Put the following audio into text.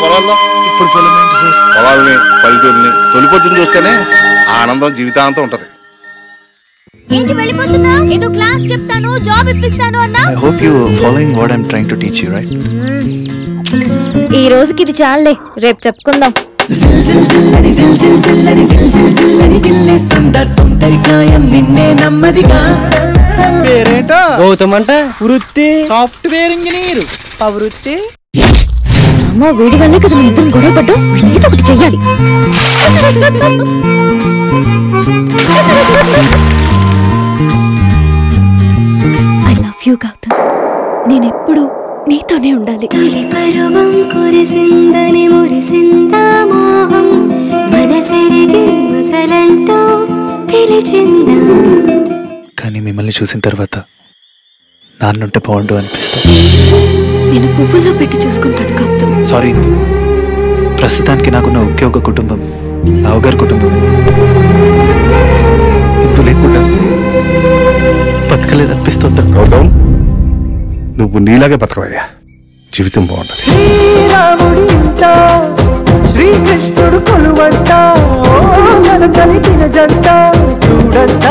పొలాల్లో? ఇప్పుడు పొలం ఏంటి సార్? పొలాల్ని పల్లెటూరిని తొలిపొద్దుని చూస్తేనే ఆ ఆనందం జీవితాంతం ఉంటది. ఏంటి వెళ్ళిపోతున్నా? ఏదో క్లాస్ చెప్తాను జాబ్ ఇప్పిస్తాను అన్నా? I hope you following what I'm trying to teach you right ఈ రోజుకి ఇది చాలే రేపు చెప్పుకుందాం. పేరేంటో? గౌతమ్ అంటే? వృత్తి. Software engineer. ఆ వృత్తి అమ్మ వీడి వల్లే కదా మన ఇద్దరం గొడవ పడ్డాం ఏదో ఒకటి చెయ్యాలి. ఐ లవ్ యూ గౌతమ్ నేను ఎప్పుడు నీతోనే ఉండాలి. తొలి పరువం కురిసిందని మురిసిందా మోహం. మనసెరిగి మసలంటూ పిలిచిందా? కానీ మిమ్మల్ని చూసిన తర్వాత నాన్నుంటే బాగుండు అనిపిస్తుంది. నేను పువ్వుల్లో పెట్టి చూసుకుంటాను సారీ ప్రస్తుతానికి నాకున్న ఒకే ఒక కుటుంబం. రావుగారి కుటుంబం. ఇందు లేకుండా బతకలేదు అనిపిస్తుంది గౌతమ్ నువ్వు నీలాగే బతకవయ్యా. జీవితం బాగుంటది. శ్రీరాముడి శ్రీకృష్ణుడు కొలువంట కలిపిన జంట చూడంట.